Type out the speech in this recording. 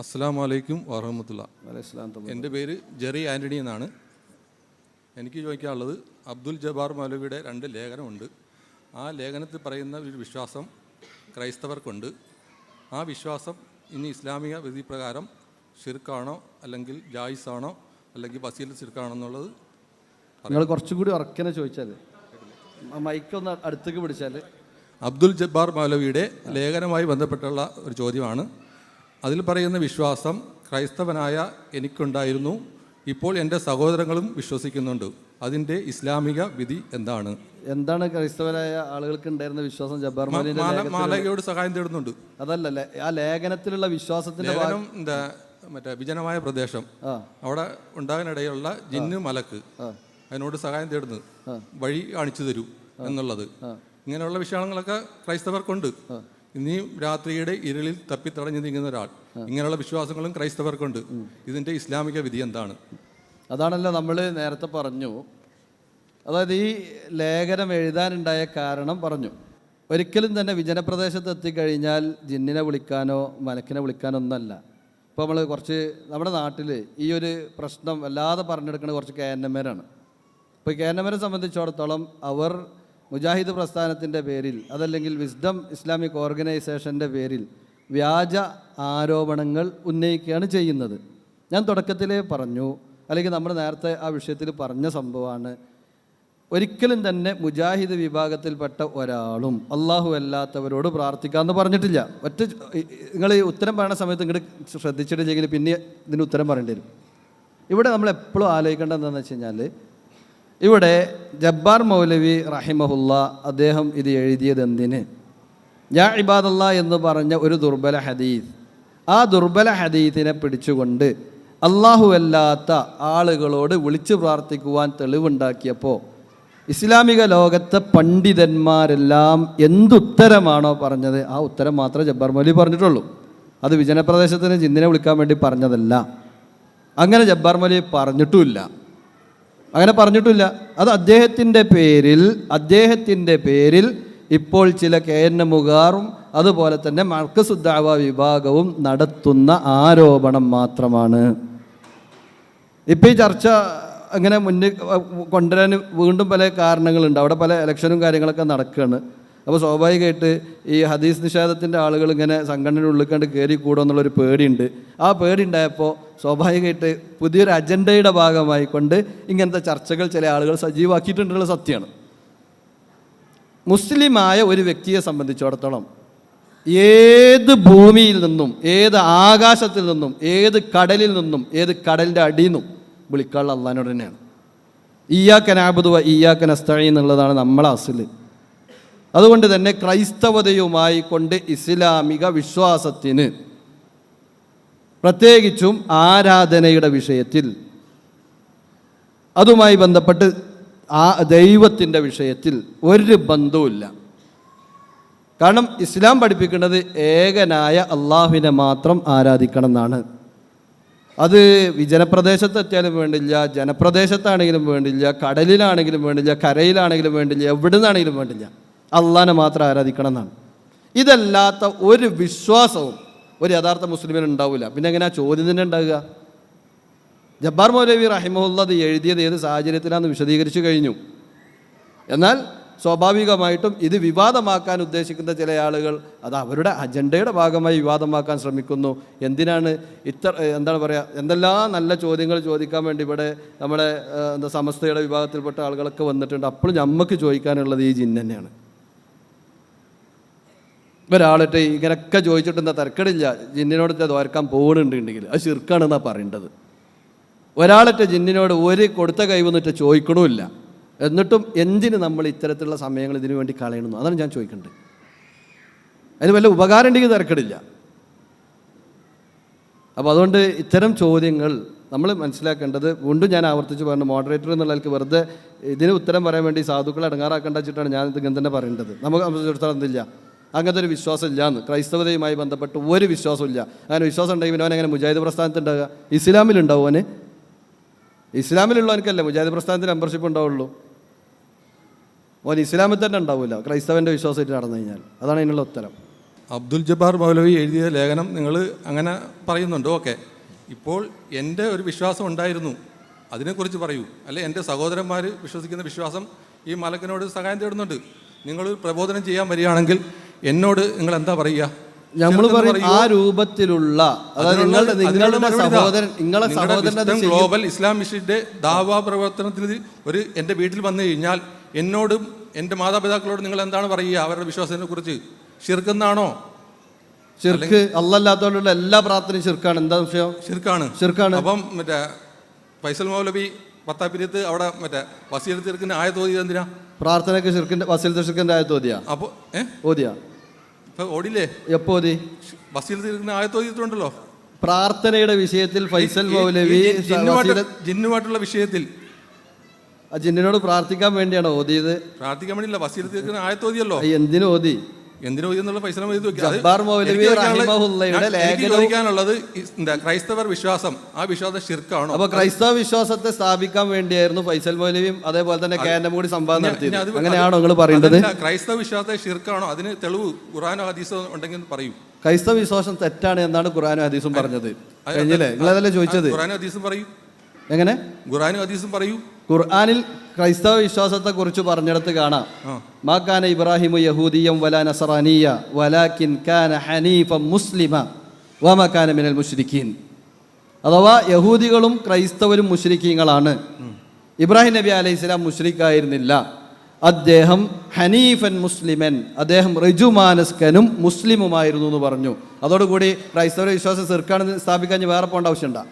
അസ്സാം വലൈക്കും വറഹമത്തുള്ള എന്റെ പേര് ജെറി ആന്റണി എന്നാണ്. എനിക്ക് ചോദിക്കാനുള്ളത് അബ്ദുൽ ജബാർ മൗലവിയുടെ രണ്ട് ലേഖനമുണ്ട്. ആ ലേഖനത്തിൽ പറയുന്ന ഒരു വിശ്വാസം ക്രൈസ്തവർക്കുണ്ട്. ആ വിശ്വാസം ഇനി ഇസ്ലാമിക വിധി പ്രകാരം ഷിർക്കാണോ അല്ലെങ്കിൽ ജായിസാണോ അല്ലെങ്കിൽ വസീൽ ഷിർക്കാണോ എന്നുള്ളത് നിങ്ങൾ കുറച്ചും കൂടി ഉറക്കനെ ചോദിച്ചാൽ മൈക്കൊന്ന് അടുത്തേക്ക് പിടിച്ചാൽ. അബ്ദുൽ ജബ്ബാർ മൗലവിയുടെ ലേഖനവുമായി ബന്ധപ്പെട്ടുള്ള ഒരു ചോദ്യമാണ്. അതിൽ പറയുന്ന വിശ്വാസം ക്രൈസ്തവനായ എനിക്കുണ്ടായിരുന്നു. ഇപ്പോൾ എന്റെ സഹോദരങ്ങളും വിശ്വസിക്കുന്നുണ്ട്. അതിന്റെ ഇസ്ലാമിക വിധി എന്താണ്? എന്താണ് ക്രൈസ്തവരായ ആളുകൾക്ക് ഉണ്ടായിരുന്ന വിശ്വാസം? ജബ്ബാർ മൗലിന്റെ മാലകയോട് സഹായം തേടുന്നുണ്ട്. അതല്ല ആ ലേഖനത്തിലുള്ള വിശ്വാസത്തിന്റെ മറ്റേ വിജനമായ പ്രദേശം. അവിടെ ഉണ്ടാകാനിടയുള്ള ജിന്നു മലക്ക്. അതിനോട് സഹായം തേടുന്നത്. വഴി കാണിച്ചു തരൂ എന്നുള്ളത്. ഇങ്ങനെയുള്ള വിഷയങ്ങളൊക്കെ ക്രൈസ്തവർക്കുണ്ട്. ഇനിയും രാത്രിയുടെ ഇരുളിൽ തപ്പിത്തടഞ്ഞു നീങ്ങുന്ന ഒരാൾ. ഇങ്ങനെയുള്ള വിശ്വാസങ്ങളും ക്രൈസ്തവർക്കുണ്ട്. ഇതിന്റെ ഇസ്ലാമിക വിധി എന്താണ്? അതാണല്ലോ നമ്മൾ നേരത്തെ പറഞ്ഞു. അതായത് ഈ ലേഖനം എഴുതാനുണ്ടായ കാരണം പറഞ്ഞു. ഒരിക്കലും തന്നെ വിജനപ്രദേശത്ത് എത്തിക്കഴിഞ്ഞാൽ ജിന്നിനെ വിളിക്കാനോ മലക്കിനെ വിളിക്കാനോ ഒന്നല്ല ഇപ്പോൾ നമ്മൾ കുറച്ച് നമ്മുടെ നാട്ടിൽ ഈ ഒരു പ്രശ്നം വല്ലാതെ പറഞ്ഞെടുക്കുന്ന കുറച്ച് കേന്നമ്മരാണ് ഇപ്പോൾ കേന്നമ്മരെ സംബന്ധിച്ചിടത്തോളം അവർ മുജാഹിദ് പ്രസ്ഥാനത്തിന്റെ പേരിൽ അതല്ലെങ്കിൽ വിസ്ഡം ഇസ്ലാമിക് ഓർഗനൈസേഷന്റെ പേരിൽ വ്യാജ ആരോപണങ്ങൾ ഉന്നയിക്കുകയാണ് ചെയ്യുന്നത്. ഞാൻ തുടക്കത്തിലേ പറഞ്ഞു അല്ലെങ്കിൽ നമ്മൾ നേരത്തെ ആ വിഷയത്തിൽ പറഞ്ഞ സംഭവമാണ്. ഒരിക്കലും തന്നെ മുജാഹിദ് വിഭാഗത്തിൽപ്പെട്ട ഒരാളും അള്ളാഹു അല്ലാത്തവരോട് പ്രാർത്ഥിക്കാമെന്ന് പറഞ്ഞിട്ടില്ല. ഒറ്റ നിങ്ങൾ ഈ ഉത്തരം പറയുന്ന സമയത്ത് ഇങ്ങോട്ട് ശ്രദ്ധിച്ചിട്ടില്ലെങ്കിൽ പിന്നെ ഇതിന് ഉത്തരം പറയേണ്ടി വരും. ഇവിടെ നമ്മൾ എപ്പോഴും ആലോചിക്കേണ്ടത് വെച്ച് കഴിഞ്ഞാൽ ഇവിടെ ജബ്ബാർ മൗലവി റഹിമഹുല്ല അദ്ദേഹം ഇത് എഴുതിയത് എന്തിന് യാ ഇബാദല്ല എന്ന് പറഞ്ഞ ഒരു ദുർബല ഹദീസ്. ആ ദുർബല ഹദീസിനെ പിടിച്ചുകൊണ്ട് അള്ളാഹു അല്ലാത്ത ആളുകളോട് വിളിച്ചു പ്രാർത്ഥിക്കുവാൻ തെളിവുണ്ടാക്കിയപ്പോൾ ഇസ്ലാമിക ലോകത്തെ പണ്ഡിതന്മാരെല്ലാം എന്തുത്തരമാണോ പറഞ്ഞത്? ആ ഉത്തരം മാത്രമേ ജബ്ബാർ മൗലി പറഞ്ഞിട്ടുള്ളൂ. അത് വിജനപ്രദേശത്തിന് ജിന്നിനെ വിളിക്കാൻ വേണ്ടി പറഞ്ഞതല്ല. അങ്ങനെ ജബ്ബാർ മൗലി പറഞ്ഞിട്ടുമില്ല. അങ്ങനെ പറഞ്ഞിട്ടില്ല. അത് അദ്ദേഹത്തിന്റെ പേരിൽ അദ്ദേഹത്തിന്റെ പേരിൽ ഇപ്പോൾ ചില കെ എൻ എമ്മുകാറും അതുപോലെ തന്നെ മർക്കസുദ്ദാവ വിഭാഗവും നടത്തുന്ന ആരോപണം മാത്രമാണ്. ഇപ്പം ഈ ചർച്ച അങ്ങനെ മുന്നിൽ കൊണ്ടുവരാൻ വീണ്ടും പല കാരണങ്ങളുണ്ട്. അവിടെ പല ഇലക്ഷനും കാര്യങ്ങളൊക്കെ നടക്കുകയാണ്. അപ്പോൾ സ്വാഭാവികമായിട്ട് ഈ ഹദീസ് നിഷേധത്തിന്റെ ആളുകൾ ഇങ്ങനെ സംഘടനയുടെ ഉള്ളിൽ കണ്ട് കയറി കൂടുമെന്നുള്ളൊരു പേടിയുണ്ട്. ആ പേടി ഉണ്ടായപ്പോൾ സ്വാഭാവികമായിട്ട് പുതിയൊരു അജണ്ടയുടെ ഭാഗമായി കൊണ്ട് ഇങ്ങനത്തെ ചർച്ചകൾ ചില ആളുകൾ സജീവമാക്കിയിട്ടുണ്ടുള്ള സത്യമാണ്. മുസ്ലിമായ ഒരു വ്യക്തിയെ സംബന്ധിച്ചിടത്തോളം ഏത് ഭൂമിയിൽ നിന്നും ഏത് ആകാശത്തിൽ നിന്നും ഏത് കടലിൽ നിന്നും ഏത് കടലിന്റെ അടിയിൽ നിന്നും വിളിക്കാനുള്ള അള്ളഹാനോട് തന്നെയാണ്. ഈയാക്കനാബുദുവ അസ്തഴി എന്നുള്ളതാണ് നമ്മളെ അസിൽ അതുകൊണ്ട് തന്നെ ക്രൈസ്തവതയുമായി കൊണ്ട് ഇസ്ലാമിക വിശ്വാസത്തിന് പ്രത്യേകിച്ചും ആരാധനയുടെ വിഷയത്തിൽ. അതുമായി ബന്ധപ്പെട്ട് ആ ദൈവത്തിന്റെ വിഷയത്തിൽ ഒരു ബന്ധവുമില്ല. കാരണം ഇസ്ലാം പഠിപ്പിക്കുന്നത് ഏകനായ അള്ളാഹുവിനെ മാത്രം ആരാധിക്കണം എന്നാണ് അത് വിജനപ്രദേശത്ത് എത്തിയാലും വേണ്ടില്ല ജനപ്രദേശത്താണെങ്കിലും വേണ്ടില്ല കടലിലാണെങ്കിലും വേണ്ടില്ല കരയിലാണെങ്കിലും വേണ്ടില്ല എവിടെ നിന്നാണെങ്കിലും വേണ്ടില്ല. അള്ളാഹിനെ മാത്രം ആരാധിക്കണം എന്നാണ് ഇതല്ലാത്ത ഒരു വിശ്വാസവും ഒരു യഥാർത്ഥ മുസ്ലിമിന് ഉണ്ടാവില്ല പിന്നെ എങ്ങനെയാ ചോദ്യം തന്നെ ഉണ്ടാവുക? ജബ്ബാർ മൗലവി റഹിമുള്ളത് എഴുതിയത് ഏത് സാഹചര്യത്തിലാണെന്ന് വിശദീകരിച്ചു കഴിഞ്ഞു. എന്നാൽ സ്വാഭാവികമായിട്ടും ഇത് വിവാദമാക്കാൻ ഉദ്ദേശിക്കുന്ന ചില ആളുകൾ അത് അവരുടെ അജണ്ടയുടെ ഭാഗമായി വിവാദമാക്കാൻ ശ്രമിക്കുന്നു. എന്തിനാണ് ഇത്ര എന്താണ് പറയുക എന്തെല്ലാം നല്ല ചോദ്യങ്ങൾ ചോദിക്കാൻ വേണ്ടി ഇവിടെ നമ്മുടെ എന്താ സമസ്തയുടെ വിഭാഗത്തിൽപ്പെട്ട ആളുകളൊക്കെ വന്നിട്ടുണ്ട്. അപ്പോഴും നമുക്ക് ചോദിക്കാനുള്ളത് ഈ ജിന്ന് തന്നെയാണ്. ഒരാളിട്ട് ഇങ്ങനെയൊക്കെ ചോദിച്ചിട്ട് എന്താ തിരക്കടില്ല ജിന്നിനോട് തോർക്കാൻ പോകണുണ്ടെങ്കിൽ അത് ശിർക്കാണെന്നാണ് പറയേണ്ടത്. ഒരാളിട്ട് ജിന്നിനോട് ഒരു കൊടുത്ത കൈ വന്നിട്ട് ചോദിക്കണമില്ല. എന്നിട്ടും എന്തിന് നമ്മൾ ഇത്തരത്തിലുള്ള സമയങ്ങൾ ഇതിനു വേണ്ടി കളയണമെന്ന് അതാണ് ഞാൻ ചോദിക്കേണ്ടത് അതിന് വല്ല ഉപകാരം ഉണ്ടെങ്കിൽ തിരക്കടില്ല അപ്പോൾ അതുകൊണ്ട് ഇത്തരം ചോദ്യങ്ങൾ നമ്മൾ മനസ്സിലാക്കേണ്ടത് വീണ്ടും ഞാൻ ആവർത്തിച്ച് പറഞ്ഞു മോഡറേറ്റർ എന്നുള്ളവർക്ക് വെറുതെ ഇതിന് ഉത്തരം പറയാൻ വേണ്ടി സാധുക്കളെ അടങ്ങാറാക്കേണ്ട വെച്ചിട്ടാണ് ഞാൻ ഇത് ഇങ്ങനെ തന്നെ പറയേണ്ടത്. നമുക്ക് സംബന്ധിച്ചിടത്തോളം എന്തില്ല? അങ്ങനത്തെ ഒരു വിശ്വാസം ഇല്ല എന്ന്. ക്രൈസ്തവതയുമായി ബന്ധപ്പെട്ട് ഒരു വിശ്വാസമില്ല അങ്ങനെ വിശ്വാസം ഉണ്ടെങ്കിൽ പിന്നെ അവൻ അങ്ങനെ മുജാഹിദ് പ്രസ്ഥാനത്തുണ്ടാകുക ഇസ്ലാമിലുണ്ടാവും അവന്. ഇസ്ലാമിലുള്ളവനക്കല്ലേ മുജാഹിദ് പ്രസ്ഥാനത്തിന് മെമ്പർഷിപ്പ് ഉണ്ടാവുള്ളൂ. ഓൻ ഇസ്ലാമിൽ തന്നെ ഉണ്ടാവില്ല ക്രൈസ്തവന്റെ വിശ്വാസമായിട്ട് നടന്നു കഴിഞ്ഞാൽ. അതാണ് അതിനുള്ള ഉത്തരം. അബ്ദുൽ ജബ്ബാർ മൗലവി എഴുതിയ ലേഖനം നിങ്ങൾ അങ്ങനെ പറയുന്നുണ്ട്. ഓക്കെ. ഇപ്പോൾ എന്റെ ഒരു വിശ്വാസം ഉണ്ടായിരുന്നു. അതിനെക്കുറിച്ച് പറയൂ. അല്ലെ എന്റെ സഹോദരന്മാർ വിശ്വസിക്കുന്ന വിശ്വാസം ഈ മലക്കിനോട് സഹായം തേടുന്നുണ്ട്. നിങ്ങൾ പ്രബോധനം ചെയ്യാൻ വരികയാണെങ്കിൽ എന്നോട് നിങ്ങൾ എന്താ പറയുക നമ്മൾ പറയും ആ രൂപത്തിലുള്ള നിങ്ങളുടെ നിങ്ങളുടെ സഹോദരൻ നിങ്ങളെ നിങ്ങളുടെ സഹോദരൻ. ഗ്ലോബൽ ഇസ്ലാം മിഷന്റെ ദാവാ പ്രവർത്തനത്തിൽ ഒരു എന്റെ വീട്ടിൽ വന്നു കഴിഞ്ഞാൽ എന്നോടും എന്റെ മാതാപിതാക്കളോട് നിങ്ങൾ എന്താണ് പറയുക? അവരുടെ വിശ്വാസത്തിനെ കുറിച്ച് ചെറുക്കുന്നാണോ ശിർക്ക് അല്ലല്ലാത്തോണ്ടുള്ള എല്ലാ പ്രാർത്ഥനയും ശിർക്കാണ്. എന്താ വിഷയം? ശിർക്കാണ്. ശിർക്കാണ്. അപ്പം മറ്റേ ഫൈസൽ മൗലവി പത്താപ്പിരിയത്ത് അവിടെ മറ്റേ വസീൽ തീർക്കുന്ന ആയ തോതിയത് എന്തിനാ? പ്രാർത്ഥനയ്ക്ക് ശിർക്കിന്റെ വസീൽ ശിർക്കിന്റെ ആയ തോതിയാ അപ്പോൾ ഏ? ഓതിയാ? ഇപ്പൊ ഓടില്ലേ എപ്പോ ബസ്സിൽ വസീൽ തീർക്കുന്ന ആയ തോതിയിട്ടുണ്ടല്ലോ പ്രാർത്ഥനയുടെ വിഷയത്തിൽ ഫൈസൽ മൗലവി ജിന്നുമായിട്ടുള്ള വിഷയത്തിൽ. ആ ജിന്നിനോട് പ്രാർത്ഥിക്കാൻ വേണ്ടിയാണ് ഓതിയത്? പ്രാർത്ഥിക്കാൻ വേണ്ടിയില്ല വസീൽ തീർക്കുന്ന ആയത് ഓതിയല്ലോ. ആ എന്തിനു ഓതി? എന്തിനു എന്നുള്ള പൈസ ചോദിക്കാനുള്ളത് ക്രൈസ്തവർ വിശ്വാസം ആ വിശ്വാസം ശിർക്കാണോ? അപ്പൊ ക്രൈസ്തവ വിശ്വാസത്തെ സ്ഥാപിക്കാൻ വേണ്ടിയായിരുന്നു ഫൈസൽ മൗലവിയും അതേപോലെ തന്നെ കെ എൻ എം കൂടി സംവാദം നടത്തി അങ്ങനെയാണോ നിങ്ങൾ പറയുന്നത് ക്രൈസ്തവ വിശ്വാസത്തെ ശിർക്കാണോ? അതിന് തെളിവ് ഖുറാനോ ഹദീസോ ഉണ്ടെങ്കിൽ പറയൂ. ക്രൈസ്തവ വിശ്വാസം തെറ്റാണ് എന്നാണ് ഖുറാനും ഹദീസും പറഞ്ഞത്. കഴിഞ്ഞില്ലേ? നിങ്ങളതല്ലേ ചോദിച്ചത്? ഖുറാനും ഹദീസും പറയൂ. എങ്ങനെ? ഖുറാനും ഹദീസും പറയൂ. ഖുർആനിൽ ക്രൈസ്തവ വിശ്വാസത്തെ കുറിച്ച് പറഞ്ഞിടത്ത് കാണാം. മാക്കാന ഇബ്രാഹിമു യഹൂദിയം വല നസറാനിയ വലാകിൻ കാന ഹനീഫ മുസ്ലിമ വമ കാന മിനൽ മുഷ്രിഖീൻ അഥവാ യഹൂദികളും ക്രൈസ്തവരും മുഷ്രിഖീങ്ങളാണ് ഇബ്രാഹിം നബി അലൈഹി സ്വലാം മുഷ്രിഖായിരുന്നില്ല അദ്ദേഹം ഹനീഫൻ മുസ്ലിമൻ അദ്ദേഹം റിജുമാനസ്കനും മുസ്ലിമുമായിരുന്നു എന്ന് പറഞ്ഞു. അതോടുകൂടി ക്രൈസ്തവ വിശ്വാസം ചെറുക്കാണെന്ന് സ്ഥാപിക്കാൻ വേറെ പോകേണ്ട ആവശ്യമുണ്ടോ?